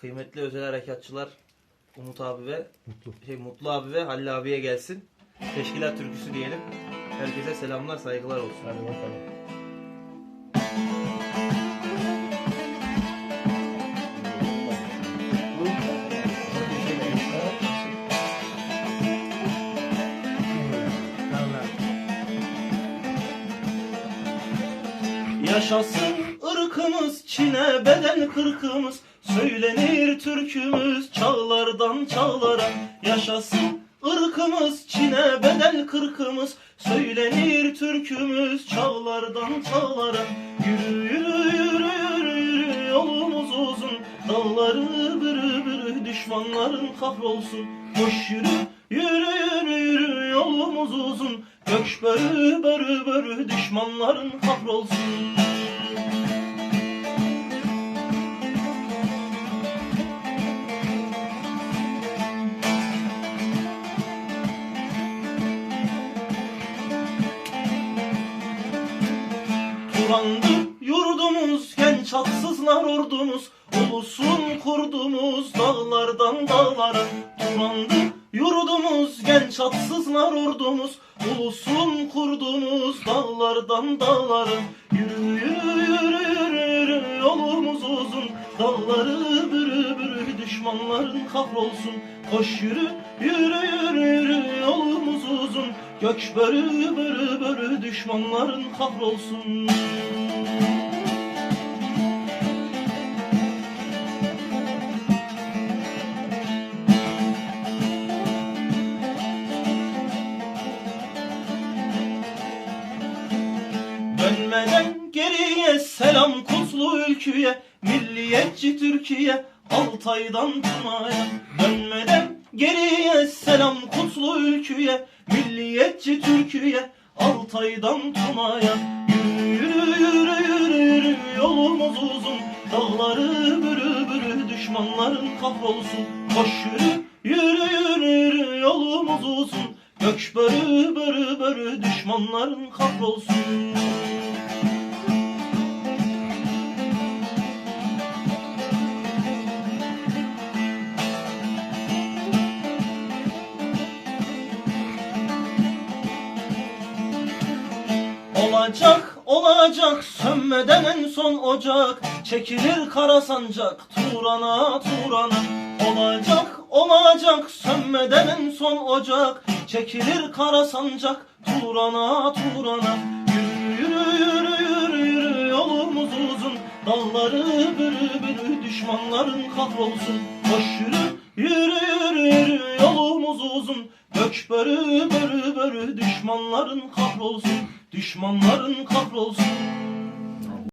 kıymetli özel harekatçılar Umut abi ve Mutlu. şey Mutlu abi ve Halil abiye gelsin. Teşkilat türküsü diyelim. Herkese selamlar, saygılar olsun. Hadi bakalım. Yaşasın ırkımız, Çin'e bedel kırkımız, söylenir türkümüz çağlardan çağlara. Yaşasın ırkımız, Çin'e bedel kırkımız, söylenir türkümüz çağlardan çağlara. Yürü yürü yürü yürü yürü yolumuz uzun, dağları bürü bürü düşmanların kahrolsun. Koş yürü yürü yürü yürü yolumuz uzun, göç börü börü börü düşmanların kahrolsun. Turandır yurdumuz, genç haksızlar ordumuz, ulusun kurdumuz dağlardan dağlara. Turandır yurdumuz, genç haksızlar ordumuz, ulusun kurdumuz dağlardan dağlara. Yürü yürü yürü yürü yolumuz uzun, dağları bürü bürü düşmanların kahrolsun. Koş yürü yürü yürü yürü yolumuz göç börü börü börü düşmanların kahrolsun. Dönmeden geriye selam kutlu ülküye Milliyetçi Türkiye Altay'dan Tuna'ya Dönmeden geriye selam kutlu ülküye Milliyetçi Türkiye. Altay'dan Tuna'ya Yürü yürü yürü yürü. Yürü yolumuz uzun Dağları bürü bürü. Düşmanların kahrolsun. Koş yürü yürü yürü yürü. Yolumuz uzun Göç börü börü börü. Düşmanların kahrolsun Olacak olacak sönmeden en son ocak. Çekilir kara sancak Turan'a Turan'a. Olacak olacak sönmeden en son ocak. Çekilir kara sancak Turan'a Turan'a. Yürü yürü yürü yürü yürü yolumuz uzun. Dalları bürü bürü düşmanların kahrolsun. Koş yürü yürü yürü yürü yolumuz uzun. Gök börü börü börü düşmanların kahrolsun Düşmanların kahrolsun